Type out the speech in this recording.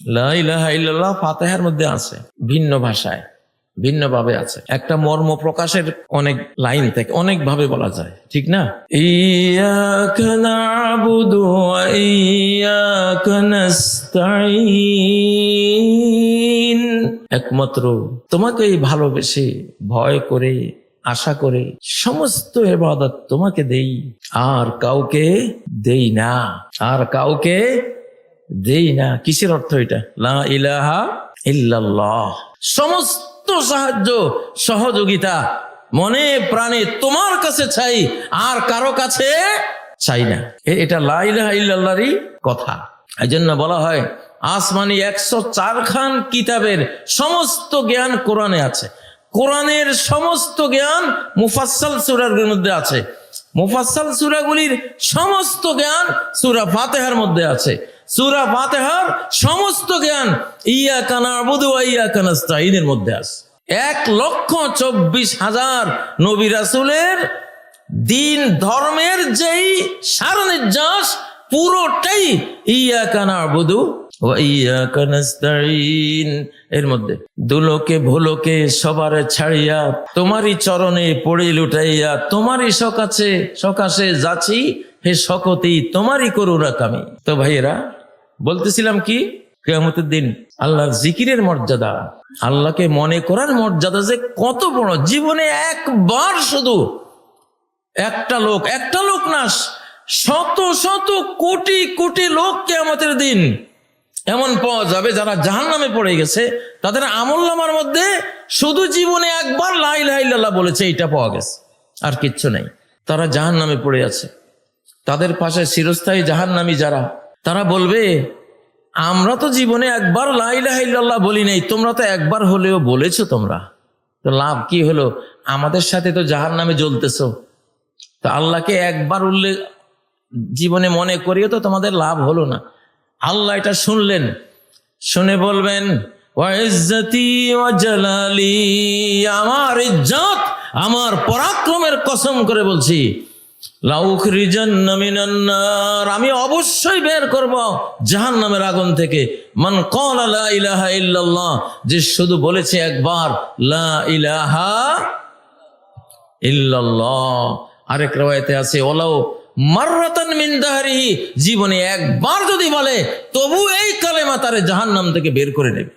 লা ইলাহা ইল্লাল্লাহ ফাতেহার মধ্যে আছে ভিন্ন ভাষায় ভিন্ন ভাবে আছে। একটা মর্ম প্রকাশের অনেক লাইন থেকে অনেক ভাবে বলা যায় ঠিক না? একমাত্র তোমাকেই ভালোবেসে ভয় করে আশা করে সমস্ত এবাদত তোমাকে দেই আর কাউকে দেই না। আর কাউকে দেই না, কিসের অর্থ এটা? লা ইলাহা ইল্লাল্লাহ। সমস্ত সাহায্য, সহযোগিতা মনে প্রাণে তোমার কাছে চাই, আর কারও কাছে চাই না। এটা লা ইলাহা ইল্লাল্লাহরই কথা। এই জন্য বলা হয়, আসমানি একশো চার খান কিতাবের সমস্ত জ্ঞান কোরআনে আছে। কোরআনের সমস্ত জ্ঞান মুফাসসাল সুরার মধ্যে আছে। মুফাসসাল সুরাগুলির সমস্ত জ্ঞান সুরা ফাতেহার মধ্যে আছে। সুরা ফাতেহার সমস্ত জ্ঞান ইয়া কানা আবুদু ইয়া কানাস্তাইনের মধ্যে আছে। এক লক্ষ চব্বিশ হাজার নবী রাসূলের দিন ধর্মের যেই সার নির্যাস পুরোটাই ইয়া কানা আবুদু এর মধ্যে। দুলোকে ভুলোকে সবার ছাড়িয়া, তোমারই চরণে পড়ে লুটাইয়া, তোমারই সকাছে সকাশে যাচ্ছি হে সকতি তোমারই করুণা কামি তো ভাইয়েরা বলতেছিলাম কি? কেয়ামতের দিন আল্লাহর জিকিরের মর্যাদা। আল্লাহকে মনে করার মর্যাদা যে কত বড়। জীবনে একবার শুধু। একটা লোক একটা লোক না, শত শত কোটি কোটি লোক কেয়ামতের দিন এমন পাওয়া যাবে যারা জাহান নামে পড়ে গেছে। তাদের আমল নামার মধ্যে শুধু জীবনে একবার লাই লাইল্লাহ বলেছে, এইটা পাওয়া গেছে। আর কিচ্ছু নেই। তারা জাহান নামে পড়ে আছে। তাদের পাশে চিরস্থায়ী জাহান নামী যারা তারা বলবে, আমরা তো জীবনে একবার লাইল্লাহ বলি নেই, তোমরা তো একবার হলেও বলেছ তোমরা। তো লাভ কি হলো? আমাদের সাথে তো জাহান নামে জ্বলতেছো। তো আল্লাহকে একবার উল্লেখ জীবনে মনে করিও তো তোমাদের লাভ হলো না। আল্লাহ এটা শুনলেন, শুনে বলবেন আমার ইজ্জত, আমার পরাক্রমের কসম করে বলছি আমি অবশ্যই বের করব জাহান্নামের আগুন থেকে। মান ইলাহা যে শুধু বলেছে একবার, লা ইলাহা আরেক রাওয়ায়াতে আছে ওলাও মাররাতান মিন জীবনে একবার যদি বলে, তবু এই কালেমা তারে জাহান্নাম থেকে বের করে নেবে।